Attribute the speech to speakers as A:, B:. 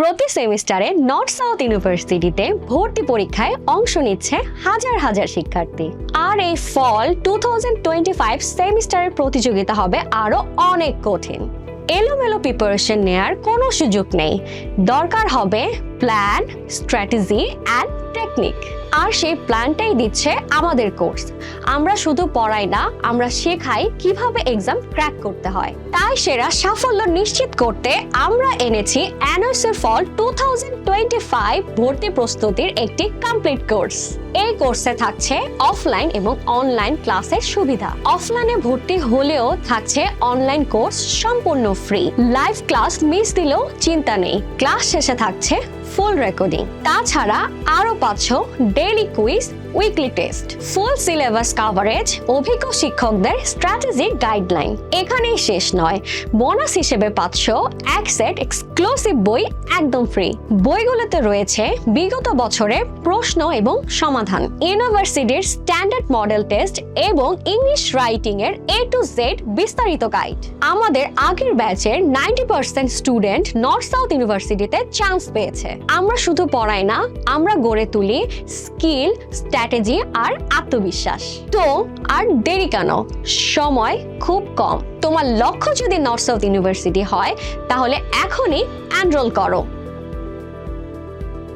A: প্রতি সেমিস্টারে north south ইউনিভার্সিটিতে ভর্তি পরীক্ষায় অংশ নিচ্ছে হাজার হাজার শিক্ষার্থী। আর এই ফল টু সেমিস্টারের প্রতিযোগিতা হবে আরও অনেক কঠিন। এলোমেলো প্রিপারেশন নেয়ার কোনো সুযোগ নেই। দরকার হবে প্ল্যান স্ট্র্যাটেজি অ্যান্ড টেকনিক আর সেই প্ল্যানটাই দিচ্ছে আমাদের কোর্স আমরা শুধু পড়াই না, আমরা শেখাই কীভাবে এক্সাম ক্র্যাক করতে হয়। তাই সেরা সাফল্য নিশ্চিত করতে আমরা এনেছি অ্যানোসের ফল টু ভর্তি প্রস্তুতির একটি কমপ্লিট কোর্স এই কোর্সে থাকছে অফলাইন এবং অনলাইন ক্লাসের সুবিধা। অফলাইনে ভর্তি হলেও থাকছে অনলাইন কোর্স সম্পূর্ণ ফ্রি লাইভ ক্লাস মিস দিলেও চিন্তা নেই। ক্লাস শেষে থাকছে ফুল রেকর্ডিং তাছাড়া আরও পাচ্ছ daily quiz weekly test full syllabus coverage অভিজ্ঞ শিক্ষকদের স্ট্র্যাটেজিক গাইডলাইন এখানেই শেষ নয়। বোনাস হিসেবে পাচ্ছ এক সেট এক্সক্লুসিভ বই একদম ফ্রি বইগুলোতে রয়েছে বিগত বছরের প্রশ্ন এবং সমাধান। ইউনিভার্সিটির স্ট্যান্ডার্ড মডেল টেস্ট এবং ইংলিশ রাইটিং এর এ টু জেড বিস্তারিত গাইড আমাদের আগের ব্যাচের ninety percent student North South ইউনিভার্সিটিতে চান্স পেয়েছে। আমরা শুধু পড়াই না, আমরা গড়ে তুলি স্কিল স্ট্র্যাটেজি আর আত্মবিশ্বাস। তো আর দেরি কেন? সময় খুব কম। তোমার লক্ষ্য যদি নর্থ সাউথ ইউনিভার্সিটি হয়, তাহলে এখনই এনরোল করো।